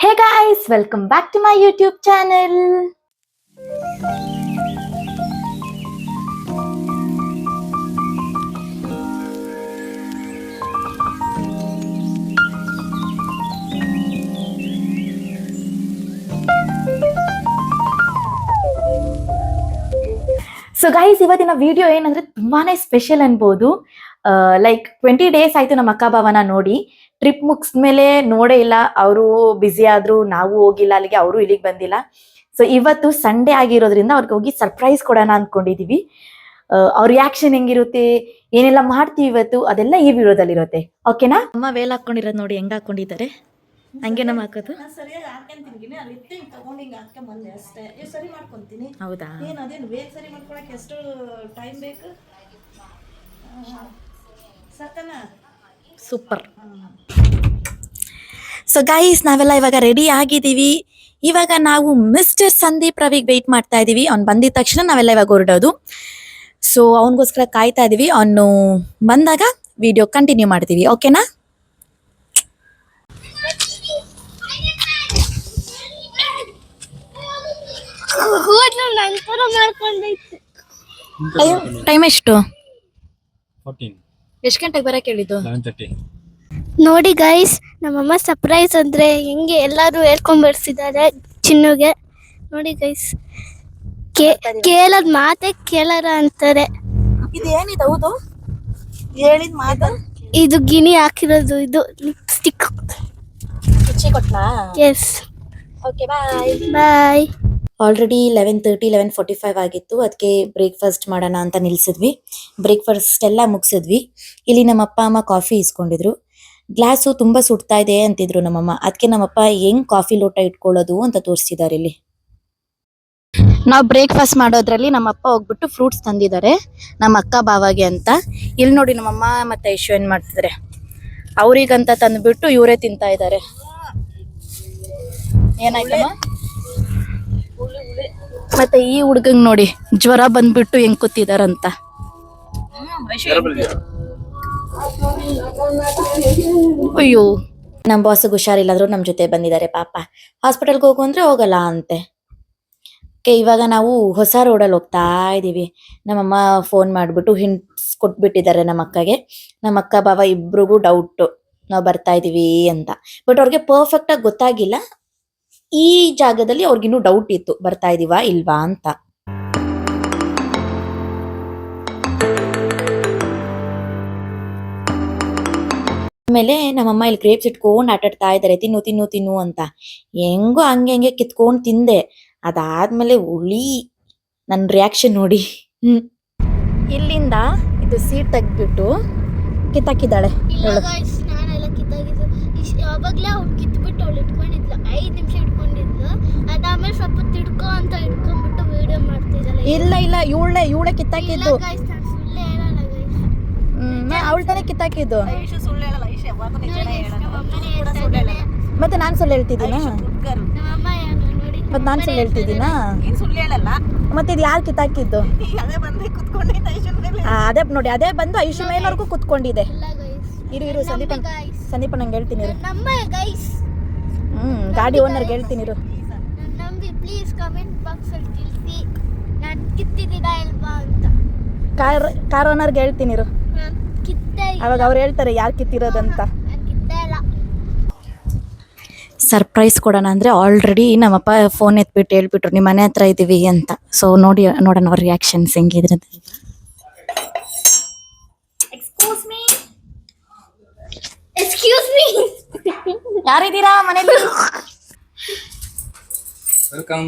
Hey guys, welcome back to my YouTube channel. So guys ಇವತ್ತಿನ video ಏನಂದ್ರೆ ತುಂಬಾನೇ special ಅನ್ಬೋದು ಲೈಕ್ ಟ್ವೆಂಟಿ ಡೇಸ್ ಆಯ್ತು ನಮ್ಮ ಅಕ್ಕ ಭಾವನ ನೋಡಿ. ಟ್ರಿಪ್ ಮುಗಿಸ್ಮೇಲೆ ನೋಡೇ ಇಲ್ಲ. ಅವರು ಬ್ಯುಸಿ ಆದ್ರು ನಾವು ಹೋಗಿಲ್ಲ ಅಲ್ಲಿಗೆ ಅವರು ಇಲ್ಲಿಗೆ ಬಂದಿಲ್ಲ. ಸೊ ಇವತ್ತು ಸಂಡೇ ಆಗಿರೋದ್ರಿಂದ ಅವ್ರಿಗೆ ಹೋಗಿ ಸರ್ಪ್ರೈಸ್ ಕೊಡೋಣ ಅನ್ಕೊಂಡಿದೀವಿ. ಆ, ಅವ್ರ ರಿಯಾಕ್ಷನ್ ಹೆಂಗಿರುತ್ತೆ ಏನೆಲ್ಲ ಮಾಡ್ತೀವಿ ಇವತ್ತು ಅದೆಲ್ಲ ಈ ವಿಡಿಯೋದಲ್ಲಿ ಇರುತ್ತೆ. ಓಕೆನಾ ಅಮ್ಮ ವೇಲ್ ಹಾಕೊಂಡಿರೋದು ನೋಡಿ ಹೆಂಗ್ ಹಾಕೊಂಡಿದ್ದಾರೆ ಹಂಗೆ ನಮ್ಮ ಹಾಕೋದು ನಾನು ಸರಿಯಾಗಿ ಹಾಕ್ಕೊಂತೀನಿ ಅಲ್ಲಿ ಇತ್ತು ಹಿಂಗೆ ತಗೊಂಡು ಹಿಂಗೆ ಹಾಕ್ಕೊಂಬಂದೆ ಅಷ್ಟೇ. ಈಗ ಸರಿ ಮಾಡ್ಕೊತೀನಿ. ಹೌದಾ? ಏನು ಅದೇನು ಬೇಗ ಸರಿ ಮಾಡ್ಕೊಳಕ್ಕೆ ಎಷ್ಟು ಟೈಮ್ ಬೇಕು? ಸೂಪರ್ ಸೊ ಗೈಸ್ ನಾವೆಲ್ಲ ಇವಾಗ ರೆಡಿ ಆಗಿದ್ದೀವಿ. ಇವಾಗ ನಾವು ಮಿಸ್ಟರ್ ಸಂದೀಪ್ ರವಿಗೆ ವೆಯ್ಟ್ ಮಾಡ್ತಾ ಇದ್ದೀವಿ ಅವ್ನು ಬಂದಿದ ತಕ್ಷಣ ನಾವೆಲ್ಲ ಇವಾಗ ಹೊರಡೋದು. ಸೊ ಅವನಿಗೋಸ್ಕರ ಕಾಯ್ತಾ ಇದ್ದೀವಿ ಅವನು ಬಂದಾಗ ವಿಡಿಯೋ ಕಂಟಿನ್ಯೂ ಮಾಡ್ತೀವಿ. ಓಕೆನಾ ಟೈಮ್ ಎಷ್ಟು? ಎಷ್ಟು ಗಂಟೆಗೆ ಬರಕ್ಕೆ ಹೇಳಿದ್ದು? ಲೆವೆನ್ ತರ್ಟಿ ನೋಡಿ ಗೈಸ್ ನಮ್ಮಮ್ಮ ಸರ್ಪ್ರೈಸ್ ಅಂದ್ರೆ ಹೆಂಗೆ ಎಲ್ಲರೂ ಹೇಳ್ಕೊಂಡ್ ಬರ್ಸಿದ್ದಾರೆ ಚಿನ್ನುಗೆ. ನೋಡಿ ಗೈಸ್ ಕೇಳದ್ ಮಾತೆ ಕೇಳರ ಅಂತಾರೆ. ಇದು ಏನಿದೆ ಹೌದು? ಹೇಳಿದ ಮಾತು? ಇದು ಗಿಣಿ ಹಾಕಿರೋದು ಇದು ಲಿಪ್ಸ್ಟಿಕ್ ರುಚಿ ಕೊಟ್ಲಾ yes okay bye bye already eleven thirty eleven forty five ಆಗಿತ್ತು. ಅದಕ್ಕೆ ಬ್ರೇಕ್ಫಾಸ್ಟ್ ಮಾಡೋಣ ಅಂತ ನಿಲ್ಸಿದ್ವಿ. ಬ್ರೇಕ್ಫಾಸ್ಟ್ ಎಲ್ಲ ಮುಗಿಸಿದ್ವಿ. ಇಲ್ಲಿ ನಮ್ಮ ಅಪ್ಪ, ಅಮ್ಮ ಕಾಫಿ ಇಸ್ಕೊಂಡಿದ್ರು. ಗ್ಲಾಸು ತುಂಬಾ ಸುಡ್ತಾ ಇದೆ ಅಂತಿದ್ರು ನಮ್ಮಮ್ಮ. ಅದಕ್ಕೆ ನಮ್ಮಪ್ಪ ಹೆಂಗ್ ಕಾಫಿ ಲೋಟ ಇಟ್ಕೊಳ್ಳೋದು? ಅಂತ ತೋರಿಸಿದ್ದಾರೆ ಇಲ್ಲಿ. ನಾವು ಬ್ರೇಕ್ಫಾಸ್ಟ್ ಮಾಡೋದ್ರಲ್ಲಿ ನಮ್ಮಪ್ಪ ಹೋಗ್ಬಿಟ್ಟು ಫ್ರೂಟ್ಸ್ ತಂದಿದ್ದಾರೆ. ನಮ್ಮ ಅಕ್ಕ ಬಾವಾಗೆ ಅಂತ. ಇಲ್ಲಿ ನೋಡಿ ನಮ್ಮಮ್ಮ ಮತ್ತೆ ಐಶು ಏನು ಮಾಡ್ತಿದ್ದಾರೆ ಅವ್ರಿಗಂತ ತಂದ್ಬಿಟ್ಟು ಇವರೇ ತಿಂತಾ ಇದ್ದಾರೆ. ಏನಾಯ್ತಮ್ಮ? ಮತ್ತೆ ಈ ಹುಡ್ಗಂಗ್ ನೋಡಿ ಜ್ವರ ಬಂದ್ಬಿಟ್ಟು ಹೆಂಗ್ ಕೂತಿದಾರಂತ. ಅಯ್ಯೋ. ನಮ್ ಬಾಸ್ಗೆ ಹುಷಾರಿಲ್ಲಾದ್ರೂ ನಮ್ ಜೊತೆ ಬಂದಿದ್ದಾರೆ ಪಾಪ. ಹಾಸ್ಪಿಟಲ್ಗೆ ಹೋಗು ಅಂದ್ರೆ ಹೋಗಲ್ಲ ಅಂತೆ. ಓಕೆ ಇವಾಗ ನಾವು ಹೊಸ ರೋಡಲ್ಲಿ ಹೋಗ್ತಾ ಇದ್ದೀವಿ ನಮ್ಮಮ್ಮ ಫೋನ್ ಮಾಡಿಬಿಟ್ಟು ಹಿಂಟ್ಸ್ ಕೊಟ್ಬಿಟ್ಟಿದ್ದಾರೆ ನಮ್ಮ ಅಕ್ಕಗೆ. ನಮ್ಮ ಅಕ್ಕ, ಬಾವ ಇಬ್ರಿಗೂ ಡೌಟ್ ನಾವು ಬರ್ತಾ ಇದ್ದೀವಿ ಅಂತ. ಬಟ್ ಅವ್ರಿಗೆ ಪರ್ಫೆಕ್ಟಾಗಿ ಗೊತ್ತಾಗಿಲ್ಲ. ಈ ಜಾಗದಲ್ಲಿ ಅವ್ರಿಗಿನ್ನು ಡೌಟ್ ಇತ್ತು ಬರ್ತಾ ಇದೀವಾ ಇಲ್ವಾ ಅಂತ. ಆಮೇಲೆ ನಮ್ಮಮ್ಮ ಇಲ್ಲಿ ಗ್ರೇಪ್ಸ್ ಇಟ್ಕೊಂಡ್ ಆಟಾಡ್ತಾ ಇದಾರೆ ತಿನ್ನು ತಿನ್ನು ತಿನ್ನು ಅಂತ. ಹೆಂಗೋ ಹಂಗೆ ಹಂಗೆ ಕಿತ್ಕೊಂಡ್ ತಿಂದೆ. ಅದಾದ್ಮೇಲೆ ಉಳಿ ನನ್ ರಿಯಾಕ್ಷನ್ ನೋಡಿ. ಹ್ಮ್. ಇಲ್ಲಿಂದ ಇದು ಸೀಟ್ ತೆಗ್ದ್ಬಿಟ್ಟು ಕಿತ್ತಾಕಿದ್ದಾಳೆ. ಅವ್ಳು ಕಿತ್ಬಿಟ್ಟು ಅವಳು ಇಟ್ಕೊಂಡಿದ್ಲು ಐದ್ ನಿಮಿಷ ಸ್ವಲ್ಪ ತಿಡ್ಕೊ ಅಂತ ಇಟ್ಕೊಂಡ್ಬಿಟ್ಟು ವಿಡಿಯೋ ಮಾಡ್ತಿದ್ದಾಳೆ. ಇಲ್ಲ ಇಲ್ಲ ಇವಳೆ ಇವಳೆ ಇಲ್ಲ ಕಿತ್ತಾಕಿದ್ದು ಅವಳ ತಾನೇ ಕಿತ್ತಾಕಿದ್ದು. ಮತ್ತೆ ನಾನು ಸುಳ್ಳು ಇದ್ದಾಳೆ. ಮತ್ತೆ ನಾನು ಸುಳ್ಳು ಹೇಳ್ತಿದ್ದೀನಾ? ಹೇಳ್ತಿದ್ದೀನಾ ಮತ್ತೆ ಇದು ಯಾರು ಕಿತ್ತಾಕಿದ್ದು? ಅದೇ ನೋಡಿ ಅದೇ ಬಂದು ಐಶು ಮೇಲ್ವರೆಗೂ ಕುತ್ಕೊಂಡಿದೆ. ಇರು ಇರು ಸಂದೀಪ ಸಂದೀಪ ನಂಗೆ ಹೇಳ್ತೀನಿ ಹ್ಮ್ ಗಾಡಿ ಓನರ್ಗೆ ಹೇಳ್ತೀನಿ ಇರು ನಂಬಿ ಪ್ಲೀಸ್ ಕಮೆಂಟ್ ಬಾಕ್ಸ್ ಅಲ್ಲಿ ತಿಳಿಸಿ ನಾನು ಕಿತ್ತಿದ್ದೀನಾ ಇಲ್ವಾ ಅಂತ ಕಾರ್ ಕಾರ್ ಓನರ್ಗೆ ಹೇಳ್ತೀನಿ ಇರು. ಅವಾಗ ಅವ್ರು ಹೇಳ್ತಾರೆ ಯಾರು ಕಿತ್ತಿರೋದಂತ. ನಾನ್ ಕಿತ್ತೇ ಇಲ್ಲ. ಸರ್ಪ್ರೈಸ್ ಕೊಡೋಣ ಅಂದ್ರೆ ಆಲ್ರೆಡಿ ನಮ್ಮಪ್ಪ ಫೋನ್ ಎತ್ಬಿಟ್ಟು ಹೇಳ್ಬಿಟ್ರು ನಿಮ್ಮ ಮನೆ ಹತ್ರ ಇದೀವಿ ಅಂತ. ಸೊ ನೋಡಿ ನೋಡೋಣ ಅವ್ರ ರಿಯಾಕ್ಷನ್ಸ್ ಹೆಂಗಿದ್ರೆ ಎಕ್ಸ್ಕ್ಯೂಸ್ ಮೀ ಎಕ್ಸ್ಕ್ಯೂಸ್ ಮೀ ಯಾರಿದ್ದೀರಾ ಮನೇಲಿ? ವೆಲ್ಕಮ್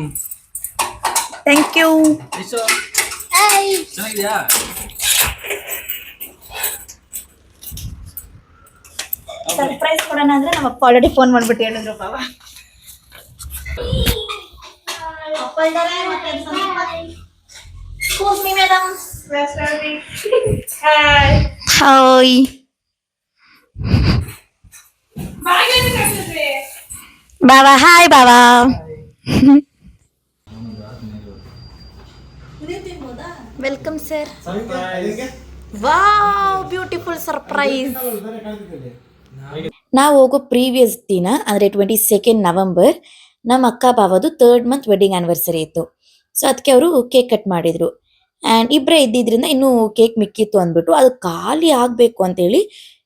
ಥ್ಯಾಂಕ್ ಯು ಹಾಯ್ ಚೆನ್ನಾಗಿದ್ಯಾ ಸರ್ಪ್ರೈಸ್ ಕೊಡೋಣ ಅಂದ್ರೆ ನಮ್ಮಪ್ಪ ಆಲ್ರೆಡಿ ಫೋನ್ ಮಾಡ್ಬಿಟ್ಟು ಹೇಳಿದ್ರು ಬಾಬಾ ಎಕ್ಸ್ಕ್ಯೂಸ್ ಮೀ ಮೇಡಮ್ ಹಾಯ್ ಬಾಬಾ ಹಾಯ್ ಬಾಬಾ welcome sir wow beautiful surprise ನಾವು ಹೋಗೋ ಪ್ರೀವಿಯಸ್ ದಿನ ಅಂದರೆ ಟ್ವೆಂಟಿ ಸೆಕೆಂಡ್ ನವೆಂಬರ್ ನಮ್ಮ ಅಕ್ಕ ಬಾವದು ತರ್ಡ್ ಮಂತ್ ವೆಡ್ಡಿಂಗ್ ಆನಿವರ್ಸರಿ ಇತ್ತು. ಸೊ ಅದಕ್ಕೆ ಅವರು ಕೇಕ್ ಕಟ್ ಮಾಡಿದ್ರು. ಆ್ಯಂಡ್ ಇಬ್ಬರೇ ಇದ್ದಿದ್ರಿಂದ ಇನ್ನೂ ಕೇಕ್ ಮಿಕ್ಕಿತ್ತು ಅಂದ್ಬಿಟ್ಟು ಅದು ಖಾಲಿ ಆಗಬೇಕು ಅಂತೇಳಿ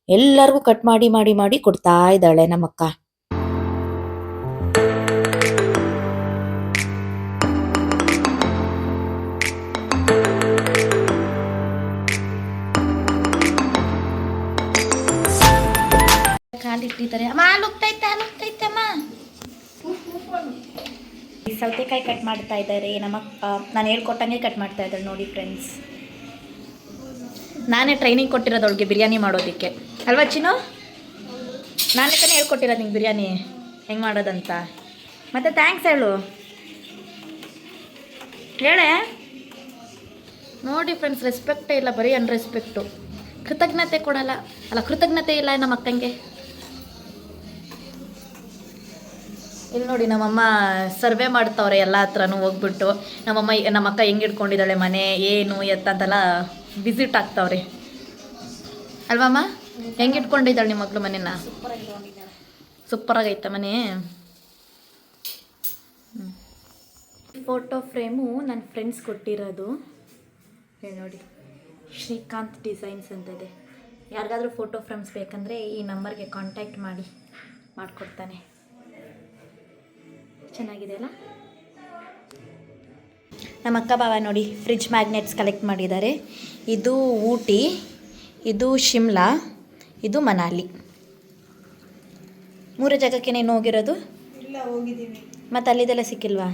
ಎಲ್ಲರಿಗೂ ಕಟ್ ಮಾಡಿ ಮಾಡಿ ಮಾಡಿ ಕೊಡ್ತಾ ಇದ್ದಾಳೆ ನಮ್ಮ ಅಕ್ಕ ಕಾಲಿಟ್ಟಿದ್ದಾರೆ ಅಮ್ಮ ಹಾಲುಗ್ತೈತೆ ಹಾಲುಗ್ತೈತೆ ಅಮ್ಮ? ಈ ಸೌತೆಕಾಯಿ ಕಟ್ ಮಾಡ್ತಾ ಇದ್ದಾರೆ. ನಮ್ಮ ನಾನು ಹೇಳ್ಕೊಟ್ಟಂಗೆ ಕಟ್ ಮಾಡ್ತಾ ಇದ್ದಾರೆ ನೋಡಿ ಫ್ರೆಂಡ್ಸ್ ನಾನೇ ಟ್ರೈನಿಂಗ್ ಕೊಟ್ಟಿರೋದು ಅವ್ಳಿಗೆ ಬಿರಿಯಾನಿ ಮಾಡೋದಕ್ಕೆ. ಅಲ್ವಾ ಚಿನ್ನು? ನಾನೇ ತಾನೇ ಹೇಳ್ಕೊಟ್ಟಿರೋದು ನಿಂಗೆ ಬಿರಿಯಾನಿ. ಹೆಂಗೆ ಮಾಡೋದಂತ? ಮತ್ತೆ ಥ್ಯಾಂಕ್ಸ್ ಹೇಳು. ಹೇಳೆ? ನೋಡಿ ಫ್ರೆಂಡ್ಸ್ ರೆಸ್ಪೆಕ್ಟೇ ಇಲ್ಲ, ಬರೀ ಅನ್ರೆಸ್ಪೆಕ್ಟು ಕೃತಜ್ಞತೆ ಕೊಡಲ್ಲ. ಅಲ್ಲ, ಕೃತಜ್ಞತೆ ಇಲ್ಲ ನಮ್ಮ ಅಕ್ಕಂಗೆ. ಇಲ್ಲಿ ನೋಡಿ ನಮ್ಮಮ್ಮ ಸರ್ವೆ ಮಾಡ್ತಾವ್ರೆ ಎಲ್ಲ ಹತ್ರನೂ ಹೋಗ್ಬಿಟ್ಟು. ನಮ್ಮಮ್ಮ ನಮ್ಮ ಅಕ್ಕ ಹೆಂಗೆ ಇಟ್ಕೊಂಡಿದ್ದಾಳೆ ಮನೆ, ಏನು ಎತ್ತ ಅಂತೆಲ್ಲ ವಿಸಿಟ್ ಆಗ್ತಾವ್ರೆ. ಅಲ್ವಮ್ಮ ಹೆಂಗೆ ಇಟ್ಕೊಂಡಿದ್ದಾಳೆ ನಿಮ್ಮ ಮಗಳು ಮನೆನ? ಆಗೈತ ಮನೆ. ಫೋಟೋ ಫ್ರೇಮು ನನ್ನ ಫ್ರೆಂಡ್ಸ್ ಕೊಟ್ಟಿರೋದು. ಹೇಳಿ ನೋಡಿ. ಶ್ರೀಕಾಂತ್ ಡಿಸೈನ್ಸ್ ಅಂತಿದೆ. ಯಾರಿಗಾದ್ರೂ ಫೋಟೋ ಫ್ರೇಮ್ಸ್ ಬೇಕಂದರೆ ಈ ನಂಬರ್ಗೆ ಕಾಂಟ್ಯಾಕ್ಟ್ ಮಾಡಿ, ಮಾಡಿಕೊಡ್ತಾನೆ. ಚೆನ್ನಾಗಿದೆ ಅಲ್ಲ ನಮ್ಮ ಅಕ್ಕ ಬಾವ ನೋಡಿ ಫ್ರಿಜ್ ಮ್ಯಾಗ್ನೆಟ್ಸ್ ಕಲೆಕ್ಟ್ ಮಾಡಿದ್ದಾರೆ. ಇದು ಊಟಿ ಇದು ಶಿಮ್ಲಾ ಇದು ಮನಾಲಿ. ಮೂರು ಜಾಗಕ್ಕೆ ನೀನು ಹೋಗಿರೋದು? ಮತ್ತು ಅಲ್ಲಿದೆಲ್ಲ ಸಿಕ್ಕಿಲ್ವಾ?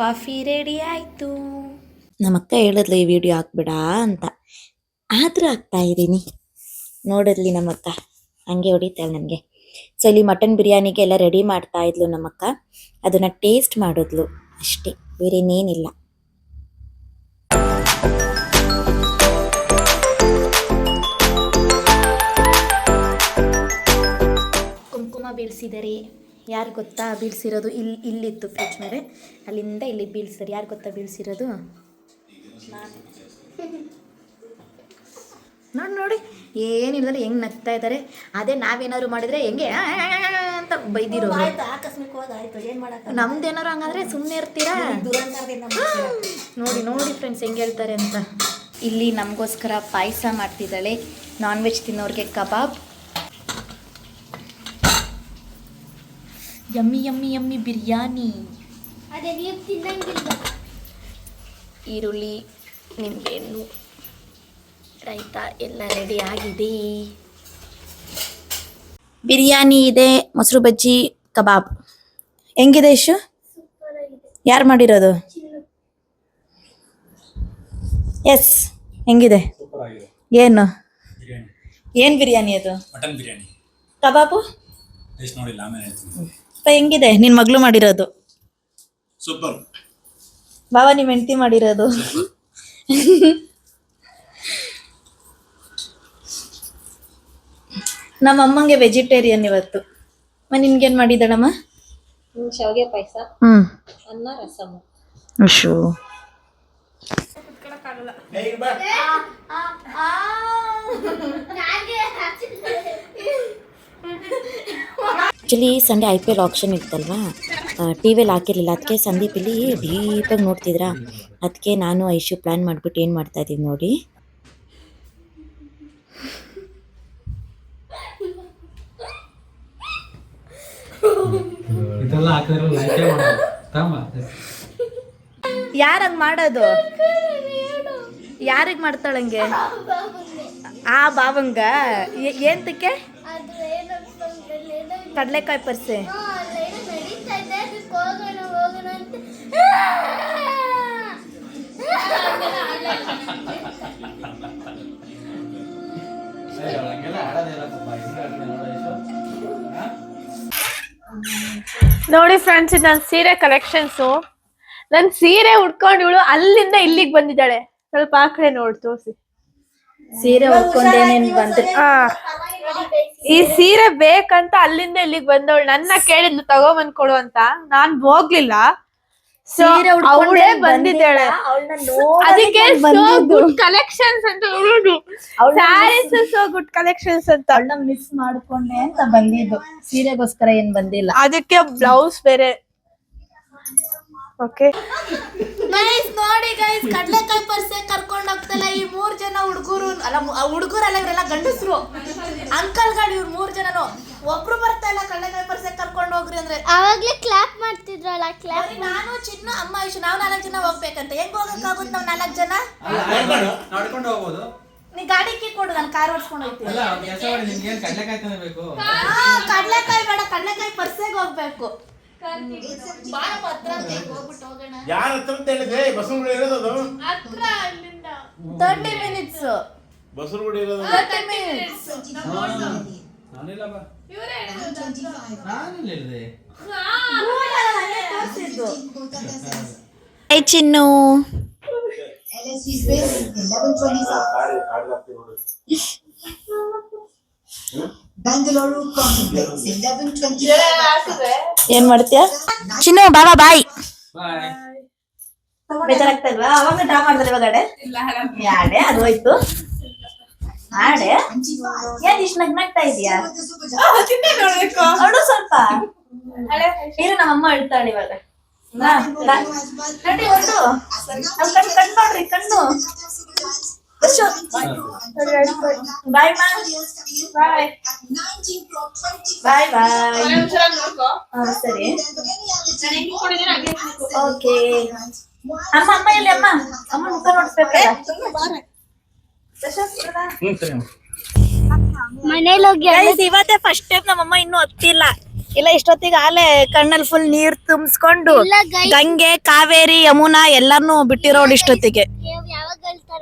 ಕಾಫಿ ರೆಡಿ ಆಯಿತು. ನಮ್ಮಕ್ಕ ಹೇಳಿದ್ಲು ಈ ವಿಡಿಯೋ ಹಾಕ್ಬಿಡ ಅಂತ. ಆದರೂ ಹಾಕ್ತಾ ಇದ್ದೀನಿ. ನೋಡಿದ್ಲಿ ನಮ್ಮಕ್ಕ ಹಂಗೆ ಹೊಡಿತಾಳೆ ನನಗೆ. ಸೊ ಇಲ್ಲಿ ಮಟನ್ ಬಿರಿಯಾನಿಗೆ ಎಲ್ಲ ರೆಡಿ ಮಾಡ್ತಾ ಇದ್ಲು ನಮ್ಮಕ್ಕ. ಅದನ್ನು ಟೇಸ್ಟ್ ಮಾಡಿದ್ಲು ಅಷ್ಟೇ, ಬೇರೆ ಇನ್ನೇನಿಲ್ಲ. ಕುಂಕುಮ ಬೀಳ್ಸಿದರೆ. ಯಾರು ಗೊತ್ತಾ ಬೀಳ್ಸಿರೋದು ಇಲ್ಲಿ ಇಲ್ಲಿತ್ತು ಫ್ರಿಜ್ ಮೇಲೆ? ಅಲ್ಲಿಂದ ಇಲ್ಲಿ ಬೀಳ್ಸಿದ್ರು. ಯಾರು ಗೊತ್ತಾ ಬೀಳ್ಸಿರೋದು? ನೋಡಿ ನೋಡಿ. ಏನಿಲ್ಲದ್ರೆ ಹೆಂಗೆ ನಗ್ತಾ ಇದ್ದಾರೆ. ಅದೇ ನಾವೇನಾದ್ರು ಮಾಡಿದ್ರೆ ಹೆಂಗೆ ಅಂತ ಬೈದಿರೋ ನಮ್ದೇನಾರು ಹಂಗಂದ್ರೆ ಸುಮ್ಮನೆ ಇರ್ತೀರಾ? ನೋಡಿ ನೋಡಿ ಫ್ರೆಂಡ್ಸ್ ಹೆಂಗೆ ಹೇಳ್ತಾರೆ ಅಂತ. ಇಲ್ಲಿ ನಮಗೋಸ್ಕರ ಪಾಯಸ ಮಾಡ್ತಿದ್ದಾಳೆ. ನಾನ್ ವೆಜ್ ತಿನ್ನೋರಿಗೆ ಕಬಾಬ್. Yummy yummy yummy biryani. ಅದೇ ನೀವು ತಿನ್ನಂಗಿಲ್ಲ ಈರುಳ್ಳಿ ನಿಂಬೆಹಣ್ಣು ರೈತ ಎಲ್ಲ ರೆಡಿ ಆಗಿದೆ. ಬಿರಿಯಾನಿ ಇದೆ ಮೊಸರು ಬಜ್ಜಿ ಕಬಾಬ್. ಹೆಂಗಿದೆ ಇಶು ಯಾರು ಮಾಡಿರೋದು? ಎಸ್ ಹೆಂಗಿದೆ? ಏನು? ಏನ್ ಬಿರಿಯಾನಿ ಅದು? ಮಟನ್ ಬಿರಿಯಾನಿ. ಕಬಾಬು? ನೋಡಿಲ್ಲ ಆಮೇಲೆ ಹೆಂಗಿದೆ? ನಿನ್ನ ಮಗಳು ಮಾಡಿರೋದು? ಸೂಪರ್. ಬಾಬಾ ನಿಮ್ಮ ಹೆಂಡತಿ ಮಾಡಿರೋದು? ನಮ್ಮ ಅಮ್ಮಂಗೆ ವೆಜಿಟೇರಿಯನ್ ಇವತ್ತು. ಮ ನಿನ್ಗೇನು ಮಾಡಿದ್ದಾಳಮ್ಮ? ಶಾವಿಗೆ ಪಾಯಸ. ಹ್ಮ್. ಅನ್ನ rasam Ashu actually Sunday I P L option ಇತ್ತಲ್ವಾ? T ವಿಯಲ್ಲಿ ಹಾಕಿರಲಿಲ್ಲ. ಅದಕ್ಕೆ ಸಂದೀಪ್ ಇಲ್ಲಿ ಡೀಪಾಗಿ ನೋಡ್ತಿದ್ರಾ? ಅದಕ್ಕೆ ನಾನು ಐಶು ಪ್ಲ್ಯಾನ್ ಮಾಡಿಬಿಟ್ಟು ಏನು ಮಾಡ್ತಾ ಇದ್ದೀವಿ ನೋಡಿ. ಇದೆಲ್ಲ ಹಾಕಿದ್ರೆ ಲೈಕ್ ಮಾಡೋದು. ತಮ್ಮ. ಯಾರಂಗೆ ಮಾಡೋದು? ಯಾರಿಗೆ ಮಾಡ್ತಾಳಂಗೆ ಆ ಬಾವಂಗ? ಏಂತಕ್ಕೆ. ಕಡಲೆಕಾಯಿ ಪರ್ಸೆ. ಹಂಗೆಲ್ಲ ಆಡೋದಿಲ್ಲ ನೋಡಿ ಫ್ರೆಂಡ್ಸ್ ಇದು ನನ್ನ ಸೀರೆ ಕಲೆಕ್ಷನ್ಸು ನನ್ ಸೀರೆ ಉಟ್ಕೊಂಡು ಇವಳು ಅಲ್ಲಿಂದ ಇಲ್ಲಿಗೆ ಬಂದಿದ್ದಾಳೆ. ಸ್ವಲ್ಪ ಆ ಕಡೆ ನೋಡಿ ತೋರಿಸಿ. ಸೀರೆ ಉಟ್ಕೊಂಡೇನೇನು ಬಂದ್ರೆ ಆ. ಈ ಸೀರೆ ಬೇಕಂತ ಅಲ್ಲಿಂದ ಇಲ್ಲಿಗೆ ಬಂದವಳು. ನನ್ನ ಕೇಳಿದ್ಲು ತಗೊಂಬಂದ್ ಕೊಡು ಅಂತ. ನಾನ್ ಹೋಗ್ಲಿಲ್ಲ. ಸೊ ಅವಳೇ ಬಂದಿದ್ದಾಳೆ. ಅದಕ್ಕೆ ಸೋ ಗುಡ್ ಕಲೆಕ್ಷನ್ಸ್ ಅಂತ ಹೇಳೋದು ಸ್ಯಾರೀಸ್ ಸೋ ಗುಡ್ ಕಲೆಕ್ಷನ್ಸ್ ಅಂತ. ಅವಳನ್ನ ಮಿಸ್ ಮಾಡ್ಕೊಂಡೆ ಅಂತ ಬಂದಿದ್ದು. ಸೀರೆಗೋಸ್ಕರ ಏನ್ ಬಂದಿಲ್ಲ. ಅದಕ್ಕೆ ಬ್ಲೌಸ್ ಬೇರೆ. ಓಕೆ ಗೈಸ್ ನೋಡಿ ಗೈಸ್ ಕಡಲೆಕಾಯಿ ಪರ್ಸೆ ಕರ್ಕೊಂಡು ಹೋಗ್ತಲ್ಲ ಈ ಮೂರ್ ಜನ ಹುಡುಗರು ಅಲ್ಲ ಹುಡುಗರಲ್ಲ ಇವರೆಲ್ಲ ಗಂಡಸರು. ಗಾಡಿ ಇವ್ರು ಮೂರ್ ಜನನು. ಒಬ್ರು ಬರ್ತಾ ಇಲ್ಲ ಕಡಲೆಕಾಯಿ ಪರ್ಸೆ ಕರ್ಕೊಂಡು ಹೋಗ್ರಿ ಅಂದ್ರೆ. ಅವಾಗ್ಲೇ ಕ್ಲಾಪ್ ಮಾಡ್ತಿದ್ರಲ್ಲ ಕ್ಲಾಪ್ ನಾನು ಚಿನ್ನ ಅಮ್ಮ ಇಶು ನಾವು ನಾಲ್ಕು ಜನ ಹೋಗ್ಬೇಕಂತ. ಹೆಂಗ್ ಹೋಗಕ್ಕಾಗುತ್ತೆ ನಾವು ನಾಲ್ಕು ಜನ? ನಡ್ಕೊಂಡು ಹೋಗ್ಬೋದು. ನೀ ಗಾಡಿ ಕೀ ಕೊಡು ನಾನು ಕಾರ್ ಓಡಿಸ್ಕೊಂಡು ಹೋಗ್ತೀನಿ. ಕಡ್ಲೆಕಾಯಿ ಬೇಡ ಕಡ್ಲೆಕಾಯಿ ಪರ್ಸೆಗೆ ಹೋಗ್ಬೇಕು. ಯಾರ ಹತ್ರ ಅಂತ ಹೇಳಿದೆ ಬಸವನಗುಡಿ ಇರೋದು ಅದು? ತರ್ಟಿ ಮಿನಿಟ್ಸ್ ಬಸವನಗುಡಿ ಇರೋದು? ತರ್ಟಿ ಮಿನಿಟ್ಸ್ ನಾನಿಲ್ಲ ಬಾ. ನಾನಿಲ್ಲ ಹೇಳಿದೆ ಐ ಚಿನ್ನು 1120. ಏನ್ ಮಾಡ್ತೀಯ? ಚಿನ್ನು ಬಾಬಾ ಬಾಯ್. ಬಾಯ್. ಬೇಜಾರಾಗ್ತಾ ಇಲ್ವಾ? ಅವಾಗ ಡ್ರಾ ಮಾಡ್ತಾರೆ ಇವಾಗ ಯಾಡೆ ಅದು ಹೋಯ್ತು. ಆಡೆ? ಏನ್ ಇಷ್ಟ ನಗ್ನಾಗ್ತಾ ಇದೀಯಾ? ಸ್ವಲ್ಪ ಇರು ನಮ್ಮಮ್ಮ ಅಳ್ತಾಳೆ ಇವಾಗ. ಕಣ್ಣು ನೋಡ್ರಿ ಕಣ್ಣು. ಬಾಯ್ ಮಾ ಬಾಯ್ ಬಾಯ್ ಬಾಯ್. ಹಾ ಸರಿ ಓಕೆ ಅಮ್ಮ ಅಮ್ಮ ಎಲ್ಲಿ ಅಮ್ಮ ಅಮ್ಮ ಮುಖ ನೋಡ್ಬೇಕಲ್ಲ ಮನೇಲಿ ಹೋಗಿ ಇವತ್ತೇ ಫಸ್ಟ್ ಟೈಮ್ ನಮ್ಮಮ್ಮ ಇನ್ನೂ ಹತ್ತಿಲ್ಲ. ಇಲ್ಲ ಇಷ್ಟೊತ್ತಿಗೆ ಆಲೆ ಕಣ್ಣಲ್ಲಿ ಫುಲ್ ನೀರ್ ತುಂಬಿಸ್ಕೊಂಡು ಗಂಗೆ ಕಾವೇರಿ ಯಮುನಾ ಎಲ್ಲಾನು ಬಿಟ್ಟಿರೋಳು ಇಷ್ಟೊತ್ತಿಗೆ.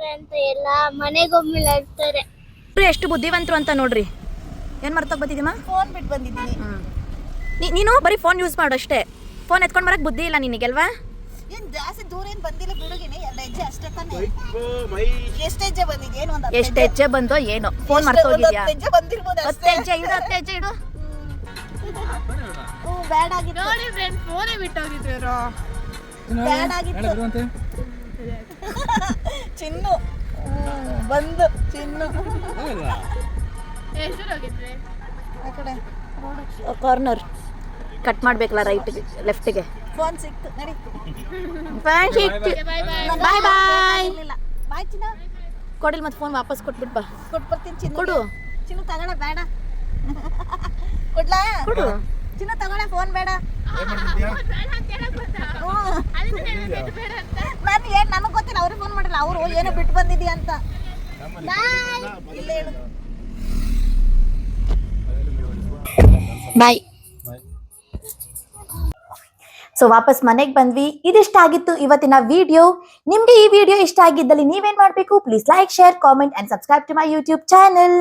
ಹೇಳ್ತಾರೆ ಅಂತ ಎಲ್ಲ ಮನೆಗೊಮ್ಮೆ ಹೇಳ್ತಾರೆ ಎಷ್ಟು ಬುದ್ಧಿವಂತರು ಅಂತ ನೋಡ್ರಿ. ಏನ್ ಮಾಡ್ತಾ ಬಂದಿದ್ದೀಮ ಫೋನ್ ಬಿಟ್ಟು ಬಂದಿದ್ದೀನಿ. ನೀನು ಬರೀ ಫೋನ್ ಯೂಸ್ ಮಾಡು ಅಷ್ಟೇ. ಫೋನ್ ಎತ್ಕೊಂಡ್ ಬರಕ್ ಬುದ್ಧಿ ಇಲ್ಲ ನಿನಗೆಲ್ವಾ ಏನ್ ಜಾಸ್ತಿ ದೂರ ಏನ್ ಬಂದಿಲ್ಲ ಬಿಡುಗಿನಿ ಎಲ್ಲ ಹೆಜ್ಜೆ ಅಷ್ಟೇ ತಾನೆ. ಎಷ್ಟು ಹೆಜ್ಜೆ ಬಂದಿದೆ? ಏನು ಒಂದ್ ಎಷ್ಟು ಹೆಜ್ಜೆ? ಬಂದೋ ಏನೋ. ಫೋನ್ ಮರ್ತೋಗಿದ್ಯಾ? ಹತ್ತು ಹೆಜ್ಜೆ ಬಂದಿರ್ಬೋದು ಹತ್ತು ಅಷ್ಟೇ. ಹೆಜ್ಜೆ ಇಡು ಹತ್ತು ಹೆಜ್ಜೆ ಇಡು. ಹ್ಞೂ ಬ್ಯಾಡ್ ಆಗಿತ್ತು ನೋಡಿ ಫ್ರೆಂಡ್ ಫೋನೇ ಬಿಟ್ಟೋಗಿದ್ರು ಬ್ಯಾಡ್ ಆಗಿತ್ತು ಚಿನ್ನು. ಬಂದು ಚಿನ್ನು. ಆ ಕಡೆ. ಕಾರ್ನರ್ ಕಟ್ ಮಾಡ್ಬೇಕಲ್ಲ ರೈಟ್ಗೆ ಲೆಫ್ಟ್ಗೆ ಫೋನ್ ಸಿಕ್ತು. ನಡಿ. ಬಾಯ್ ಬಾಯ್ ಬಾಯ್ ಬಾಯ್ ಇಲ್ಲ ಬಾಯ್ ಚಿನ್ನ. ಕೊಡಿಲ್ ಮತ್ತೆ ಫೋನ್ ವಾಪಸ್ ಕೊಟ್ಬಿಟ್ಟು ಬಾ. ಕೊಟ್ಟು ಬರ್ತೀನಿ ಚಿನ್ನು ಕೊಡು. ಚಿನ್ನು ತಗೋಣ ಬೇಡ. ಕೊಡ್ಲಾ? ಕೊಡು. ಚಿನ್ನ ತಗೋಣ ಫೋನ್ ಬೇಡ. ನಾನು ಅವರು ಏನೋ ಬಿಟ್ಟು ಬಂದಿದ್ಯಾ ಅಂತ. ಬಾಯ್. ಸೊ ವಾಪಸ್ ಮನೆಗೆ ಬಂದ್ವಿ. ಇದಿಷ್ಟ ಆಗಿತ್ತು ಇವತ್ತಿನ ವಿಡಿಯೋ. ನಿಮ್ಗೆ ಈ ವಿಡಿಯೋ ಇಷ್ಟ ಆಗಿದ್ದಲ್ಲಿ ನೀವೇನ್ ಮಾಡ್ಬೇಕು? Please like share comment and subscribe to my YouTube channel